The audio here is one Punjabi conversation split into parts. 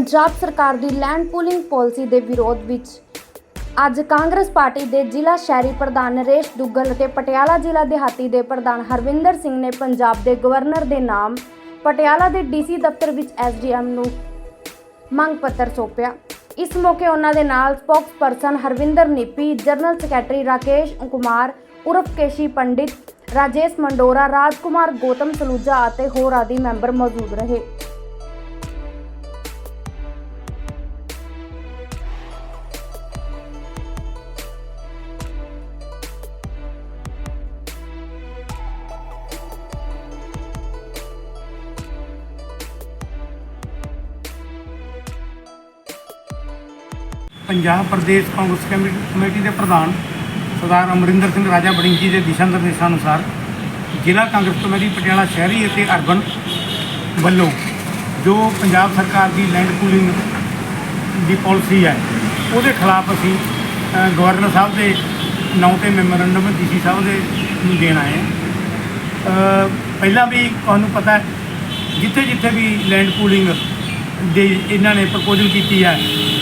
ਪੰਜਾਬ ਸਰਕਾਰ ਦੀ ਲੈਂਡ ਪੂਲਿੰਗ ਪਾਲਿਸੀ ਦੇ ਵਿਰੋਧ ਵਿੱਚ ਅੱਜ ਕਾਂਗਰਸ ਪਾਰਟੀ ਦੇ ਜ਼ਿਲ੍ਹਾ ਸ਼ਹਿਰੀ ਪ੍ਰਧਾਨ ਨਰੇਸ਼ ਦੁੱਗਲ ਅਤੇ ਪਟਿਆਲਾ ਜ਼ਿਲ੍ਹਾ ਦਿਹਾਤੀ ਦੇ ਪ੍ਰਧਾਨ ਹਰਵਿੰਦਰ ਸਿੰਘ ਨੇ ਪੰਜਾਬ ਦੇ ਗਵਰਨਰ ਦੇ ਨਾਮ ਪਟਿਆਲਾ ਦੇ ਡੀਸੀ ਦਫ਼ਤਰ ਵਿੱਚ ਐਸਡੀਐਮ ਨੂੰ ਮੰਗ ਪੱਤਰ ਸੌਂਪਿਆ। ਇਸ ਮੌਕੇ ਉਹਨਾਂ ਦੇ ਨਾਲ spokesperson Harvinder Neepi, general secretary Rakesh Kumar, ਉਰਫ ਕੇਸ਼ੀ ਪੰਡਿਤ, ਰਾਜੇਸ਼ ਮੰਡੋਰਾ, ਰਾਜਕੁਮਾਰ ਗੌਤਮ ਸਲੂਜਾ ਅਤੇ ਹੋਰ ਆਦਿ ਮੈਂਬਰ ਮੌਜੂਦ ਰਹੇ। ਪੰਜਾਬ ਪ੍ਰਦੇਸ਼ ਕਾਂਗਰਸ ਕਮੇ- ਕਮੇਟੀ ਦੇ ਪ੍ਰਧਾਨ ਸਰਦਾਰ ਅਮਰਿੰਦਰ ਸਿੰਘ ਰਾਜਾ ਬੜਿੰਗੀ ਦੇ ਦਿਸ਼ਾ ਨਿਰਦੇਸ਼ਾਂ ਅਨੁਸਾਰ ਜ਼ਿਲ੍ਹਾ ਕਾਂਗਰਸ ਕਮੇਟੀ ਪਟਿਆਲਾ ਸ਼ਹਿਰੀ ਅਤੇ ਅਰਬਨ ਵੱਲੋਂ ਜੋ ਪੰਜਾਬ ਸਰਕਾਰ ਦੀ ਲੈਂਡ ਪੂਲਿੰਗ ਦੀ ਪਾਲਿਸੀ ਹੈ, ਉਹਦੇ ਖਿਲਾਫ ਅਸੀਂ ਗਵਰਨਰ ਸਾਹਿਬ ਦੇ ਨਾਂ ਤੇ ਮੈਮੋਰੰਡਮ ਡੀਸੀ ਸਾਹਿਬ ਦੇ ਨੂੰ ਦੇਣ ਆਏ ਹਾਂ। ਪਹਿਲਾਂ ਵੀ ਤੁਹਾਨੂੰ ਪਤਾ ਜਿੱਥੇ ਜਿੱਥੇ ਵੀ ਲੈਂਡ ਪੂਲਿੰਗ ਦੇ ਇਹਨਾਂ ਨੇ ਪ੍ਰਪੋਜ਼ਲ ਕੀਤੀ ਹੈ।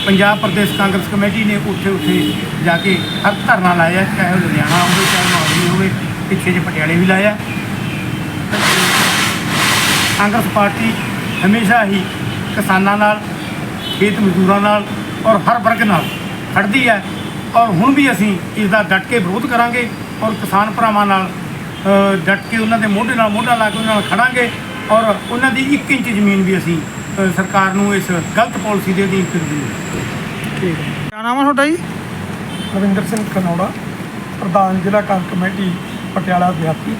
ਪੰਜਾਬ ਪ੍ਰਦੇਸ਼ ਕਾਂਗਰਸ ਕਮੇਟੀ ਨੇ ਉੱਥੇ ਉੱਥੇ ਜਾ ਕੇ ਹਰ ਧਰਨਾ ਲਾਇਆ ਚਾਹੇ ਉਹ ਲੁਧਿਆਣਾ ਹੋਵੇ ਚਾਹੇ ਮੋਹਾਲੀ ਹੋਵੇ ਪਿੱਛੇ ਜੇ ਪਟਿਆਲੇ ਵੀ ਲਾਇਆ। ਕਾਂਗਰਸ ਪਾਰਟੀ ਹਮੇਸ਼ਾ ਹੀ ਕਿਸਾਨਾਂ ਨਾਲ ਖੇਤ ਮਜ਼ਦੂਰਾਂ ਨਾਲ ਔਰ ਹਰ ਵਰਗ ਨਾਲ ਖੜਦੀ ਹੈ। ਔਰ ਹੁਣ ਵੀ ਅਸੀਂ ਇਸ ਦਾ ਡਟ ਕੇ ਵਿਰੋਧ ਕਰਾਂਗੇ ਔਰ ਕਿਸਾਨ ਭਰਾਵਾਂ ਨਾਲ ਅ, ਡਟ ਕੇ ਉਹਨਾਂ ਦੇ ਮੋਢੇ ਨਾਲ ਮੋਢਾ ਲਾ ਕੇ ਉਹਨਾਂ ਨਾਲ ਖੜਾਂਗੇ। ਔਰ ਉਹਨਾਂ ਦੀ 1 ਇੰਚ ਜ਼ਮੀਨ ਵੀ ਅਸੀਂ ਅ, ਸਰਕਾਰ ਨੂੰ ਇਸ ਗਲਤ ਪਾਲਿਸੀ ਦੇ ਅਧੀਨ ਖਰੀਦੀ ਠੀਕ ਹੈ। ਕਿਆ ਨਾਮ ਹੈ ਤੁਹਾਡਾ ਜੀ? ਰਵਿੰਦਰ ਸਿੰਘ ਖਨੌੜਾ ਪ੍ਰਧਾਨ ਜ਼ਿਲ੍ਹਾ ਕਾਂਗਰਸ ਕਮੇਟੀ ਪਟਿਆਲਾ ਦਿਹਾਤੀ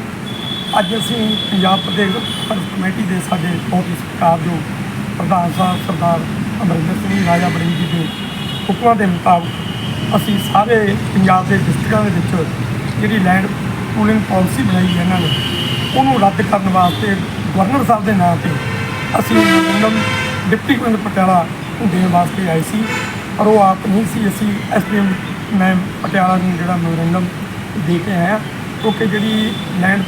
ਅੱਜ ਅਸੀਂ ਪੰਜਾਬ ਪ੍ਰਦੇਸ਼ ਕਾਂਗਰਸ ਕਮੇਟੀ ਦੇ ਸਾਡੇ ਬਹੁਤ ਹੀ ਸਤਿਕਾਰਯੋਗ ਪ੍ਰਧਾਨ ਸਾਹਿਬ ਸਰਦਾਰ ਅਮਰਿੰਦਰ ਸਿੰਘ ਰਾਜਾ ਬੜੀ ਜੀ ਦੇ ਹੁਕਮਾਂ ਦੇ ਮੁਤਾਬਕ ਅਸੀਂ ਸਾਰੇ ਪੰਜਾਬ ਦੇ ਡਿਸਟ੍ਰਿਕਟਾਂ ਦੇ ਵਿੱਚ ਜਿਹੜੀ ਲੈਂਡ ਪੂਲਿੰਗ ਪਾਲਿਸੀ ਬਣਾਈ ਹੈ ਇਹਨਾਂ ਨੇ ਉਹਨੂੰ ਰੱਦ ਕਰਨ ਵਾਸਤੇ ਗਵਰਨਰ ਸਾਹਿਬ ਦੇ ਨਾਂ ਤੇ ਅਸੀਂ ਮੈਮੋਰੰਡਮ ਡਿਪਟੀ ਕਮਿਸ਼ਨਰ ਪਟਿਆਲਾ ਨੂੰ ਦੇਣ ਵਾਸਤੇ ਆਏ ਸੀ, ਪਰ ਉਹ ਆਪ ਨਹੀਂ ਸੀ। ਅਸੀਂ ਐਸਪੀਐਮ ਮੈਮ ਪਟਿਆਲਾ ਨੂੰ ਜਿਹੜਾ ਮੈਮੋਰੰਡਮ ਦੇ ਕੇ ਆਇਆ ਕਿਉਂਕਿ ਜਿਹੜੀ ਲੈਂਡ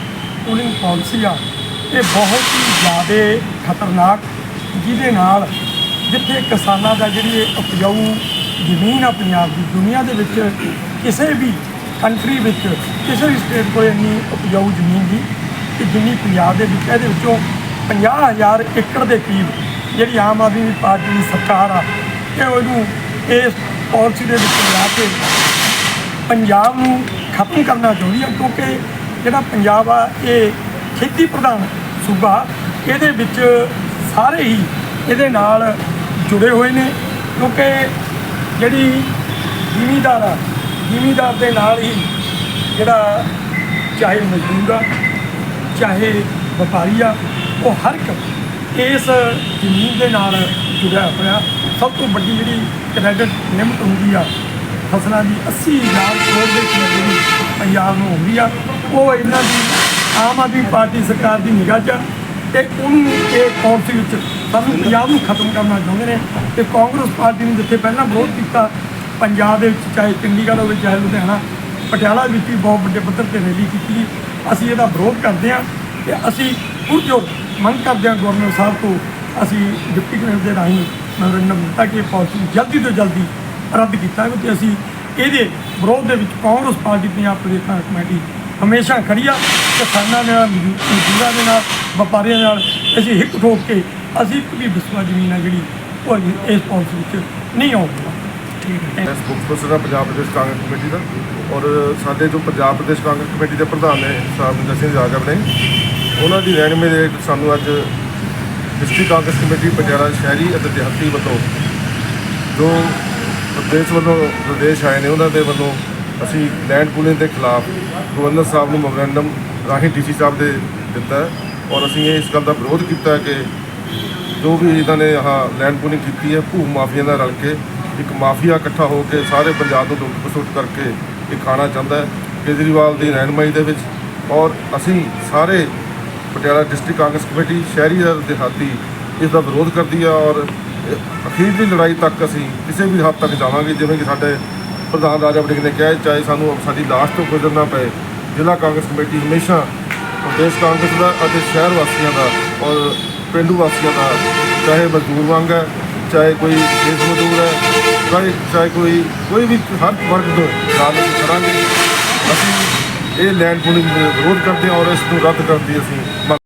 ਪੂਲਿੰਗ ਪਾਲਿਸੀ ਆ, ਇਹ ਬਹੁਤ ਹੀ ਜ਼ਿਆਦਾ ਖਤਰਨਾਕ, ਜਿਹਦੇ ਨਾਲ ਜਿੱਥੇ ਕਿਸਾਨਾਂ ਦਾ ਜਿਹੜੀ ਉਪਜਾਊ ਜ਼ਮੀਨ ਆ ਪੰਜਾਬ ਦੀ, ਦੁਨੀਆ ਦੇ ਵਿੱਚ ਕਿਸੇ ਵੀ ਕੰਟਰੀ ਵਿੱਚ, ਕਿਸੇ ਵੀ ਸਟੇਟ ਕੋਲ ਇੰਨੀ ਉਪਜਾਊ ਜ਼ਮੀਨ ਦੀ ਕਿ ਜਿੰਨੀ ਪੰਜਾਬ ਦੇ ਵਿੱਚ ਇਹਦੇ ਵਿੱਚੋਂ 50000 ਏਕੜ ਦੇ ਕਰੀਬ ਜਿਹੜੀ ਆਮ ਆਦਮੀ ਪਾਰਟੀ ਦੀ ਸਰਕਾਰ ਆ ਕਿ ਉਹਨੂੰ ਇਸ ਪਾਲਿਸੀ ਦੇ ਵਿੱਚ ਲਿਆ ਕੇ ਪੰਜਾਬ ਨੂੰ ਖਤਮ ਕਰਨਾ ਚਾਹੁੰਦੀ ਆ, ਕਿਉਂਕਿ ਜਿਹੜਾ ਪੰਜਾਬ ਆ, ਇਹ ਖੇਤੀ ਪ੍ਰਧਾਨ ਸੂਬਾ, ਇਹਦੇ ਵਿੱਚ ਸਾਰੇ ਹੀ ਇਹਦੇ ਨਾਲ ਜੁੜੇ ਹੋਏ ਨੇ, ਕਿਉਂਕਿ ਜਿਹੜੀ ਜ਼ਿਮੀਂਦਾਰ ਆ, ਜ਼ਿਮੀਦਾਰ ਦੇ ਨਾਲ ਹੀ ਜਿਹੜਾ ਚਾਹੇ ਮਜ਼ਦੂਰ ਆ ਚਾਹੇ ਵਪਾਰੀ ਆ, ਉਹ ਹਰ ਇੱਕ ਇਸ ਜ਼ਮੀਨ ਦੇ ਨਾਲ ਜੁੜਿਆ ਹੋਇਆ। ਸਭ ਤੋਂ ਵੱਡੀ ਜਿਹੜੀ ਕ੍ਰੈਡਿਟ ਲਿਮਟ ਹੁੰਦੀ ਆ, ਫਸਲਾਂ ਦੀ 80 ਹਜ਼ਾਰ ਕਰੋੜ ਦੇ ਕਰੀਬ ਜਿਹੜੀ ਪੰਜਾਬ ਨੂੰ ਹੁੰਦੀ ਆ, ਉਹ ਇਹਨਾਂ ਦੀ ਆਮ ਆਦਮੀ ਪਾਰਟੀ ਸਰਕਾਰ ਦੀ ਨਿਗਾਹ 'ਚ ਆ ਤੇ ਉਹਨੂੰ ਇਹ ਪਾਲਿਸੀ ਵਿੱਚ ਸਾਨੂੰ ਪੰਜਾਬ ਨੂੰ ਖਤਮ ਕਰਨਾ ਚਾਹੁੰਦੇ ਨੇ ਤੇ ਕਾਂਗਰਸ ਪਾਰਟੀ ਨੇ ਜਿੱਥੇ ਪਹਿਲਾਂ ਵਿਰੋਧ ਕੀਤਾ, ਪੰਜਾਬ ਦੇ ਵਿੱਚ ਚਾਹੇ ਚੰਡੀਗੜ੍ਹ ਹੋਵੇ, ਚਾਹੇ ਲੁਧਿਆਣਾ, ਪਟਿਆਲਾ ਵਿੱਚ ਵੀ ਬਹੁਤ ਵੱਡੇ ਪੱਧਰ ਤੇ ਰੈਲੀ ਕੀਤੀ। ਅਸੀਂ ਇਹਦਾ ਵਿਰੋਧ ਕਰਦੇ ਹਾਂ ਤੇ ਅਸੀਂ ਪੁਰਜੋ ਮੰਗ ਕਰਦੇ ਹਾਂ ਗਵਰਨਰ ਸਾਹਿਬ ਤੋਂ ਅਸੀਂ ਡਿਪਟੀ ਕਮਿਸ਼ਨਰ ਦੇ ਰਾਹੀਂ ਮੈਮੋਰੰਡਮ ਦਿੱਤਾ ਕਿ ਇਹ ਪਾਲਿਸੀ ਜਲਦੀ ਤੋਂ ਜਲਦੀ ਰੱਦ ਕੀਤਾ ਜਾਵੇ ਅਸੀਂ ਇਹਦੇ ਵਿਰੋਧ ਦੇ ਵਿੱਚ ਕਾਂਗਰਸ ਪਾਰਟੀ ਪੰਜਾਬ ਪ੍ਰਦੇਸ਼ ਕਮੇਟੀ ਹਮੇਸ਼ਾ ਖੜੀ ਆ, ਕਿਸਾਨਾਂ ਦੇ ਨਾਲ ਮਜ਼ਦੂਰਾਂ ਦੇ ਨਾਲ, ਵਪਾਰੀਆਂ ਨਾਲ, ਅਸੀਂ ਹਿੱਕ ਠੋਕ ਕੇ ਅਸੀਂ ਵੀ ਵਿਸਵਾ ਜ਼ਮੀਨ ਆ ਜਿਹੜੀ ਉਹ ਇਸ ਪਾਲਿਸੀ ਵਿੱਚ ਨਹੀਂ ਆਉਂਦੀ ਮੈਂ ਸਪੋਕਸਪਰਸਨ ਹਾਂ, ਪੰਜਾਬ ਪ੍ਰਦੇਸ਼ ਕਾਂਗਰਸ ਕਮੇਟੀ ਦਾ। ਔਰ ਸਾਡੇ ਜੋ ਪੰਜਾਬ ਪ੍ਰਦੇਸ਼ ਕਾਂਗਰਸ ਕਮੇਟੀ ਦੇ ਪ੍ਰਧਾਨ ਨੇ ਸਾਹਿਬ ਸਿੰਘ ਜਾਗਰ ਨੇ, ਉਹਨਾਂ ਦੀ ਰਹਿਨਮੇ ਦੇ ਸਾਨੂੰ ਅੱਜ ਡਿਸਟ੍ਰਿਕਟ ਕਾਂਗਰਸ ਕਮੇਟੀ, ਪਟਿਆਲਾ ਸ਼ਹਿਰੀ ਅਤੇ ਦਿਹਾਤੀ ਵੱਲੋਂ ਜੋ ਪ੍ਰਦੇਸ਼ ਵੱਲੋਂ ਪ੍ਰਦੇਸ਼ ਆਏ ਨੇ, ਉਹਨਾਂ ਦੇ ਵੱਲੋਂ ਅਸੀਂ ਲੈਂਡ ਪੂਲਿੰਗ ਦੇ ਖਿਲਾਫ ਗਵਰਨਰ ਸਾਹਿਬ ਨੂੰ ਮੈਮੋਰੈਂਡਮ ਰਾਹੀਂ ਡੀਸੀ ਸਾਹਿਬ ਦੇ ਦਿੱਤਾ ਹੈ। ਔਰ ਅਸੀਂ ਇਸ ਗੱਲ ਦਾ ਵਿਰੋਧ ਕੀਤਾ ਕਿ ਜੋ ਵੀ ਇਹਨਾਂ ਨੇ ਆਹ ਲੈਂਡ ਪੂਲਿੰਗ ਕੀਤੀ ਹੈ, ਭੂ ਮਾਫੀਆ ਨਾਲ ਰਲ ਕੇ ਇੱਕ ਮਾਫੀਆ ਇਕੱਠਾ ਹੋ ਕੇ ਸਾਰੇ ਪੰਜਾਬ ਨੂੰ ਲੁੱਟ ਖਸੁੱਟ ਕਰਕੇ ਇਹ ਖਾਣਾ ਚਾਹੁੰਦਾ ਹੈ। ਕੇਜਰੀਵਾਲ ਦੀ ਰਹਿਨਮਾਈ ਦੇ ਵਿੱਚ ਔਰ ਅਸੀਂ ਸਾਰੇ ਪਟਿਆਲਾ ਡਿਸਟ੍ਰਿਕਟ ਕਾਂਗਰਸ ਕਮੇਟੀ ਸ਼ਹਿਰੀ ਅਤੇ ਦਿਹਾਤੀ ਇਸ ਦਾ ਵਿਰੋਧ ਕਰਦੀ ਆ ਔਰ ਅਖੀਰਲੀ ਲੜਾਈ ਤੱਕ ਅਸੀਂ ਕਿਸੇ ਵੀ ਹੱਦ ਤੱਕ ਜਾਵਾਂਗੇ। ਜਿਵੇਂ ਕਿ ਸਾਡੇ ਪ੍ਰਧਾਨ ਰਾਜਾ ਵੜਿੰਗ ਨੇ ਕਿਹਾ, ਚਾਹੇ ਸਾਨੂੰ ਸਾਡੀ ਲਾਸ਼ ਤੋਂ ਗੁਜ਼ਰਨਾ ਪਏ, ਜ਼ਿਲ੍ਹਾ ਕਾਂਗਰਸ ਕਮੇਟੀ ਹਮੇਸ਼ਾ ਪ੍ਰਦੇਸ਼ ਕਾਂਗਰਸ ਦਾ ਅਤੇ ਸ਼ਹਿਰ ਵਾਸੀਆਂ ਦਾ ਔਰ ਪਿੰਡੂ ਵਾਸੀਆਂ ਦਾ ਚਾਹੇ ਮਜ਼ਦੂਰ ਵਾਂਗ ਹੈ, ਚਾਹੇ ਕੋਈ ਦੇਸ਼ ਮਜ਼ਦੂਰ ਹੈ ਚਾਹੇ ਚਾਹੇ ਕੋਈ ਕੋਈ ਵੀ ਹਰ ਵਰਗ ਤੋਂ ਨਾਲ ਅਸੀਂ ਅਸੀਂ ਇਹ ਲੈਂਡ ਪੂਲਿੰਗ ਦਾ ਵਿਰੋਧ ਕਰਦੇ ਹਾਂ ਔਰ ਇਸ ਨੂੰ ਰੱਦ ਕਰਨ ਦੀ ਅਸੀਂ। ਮੰਗ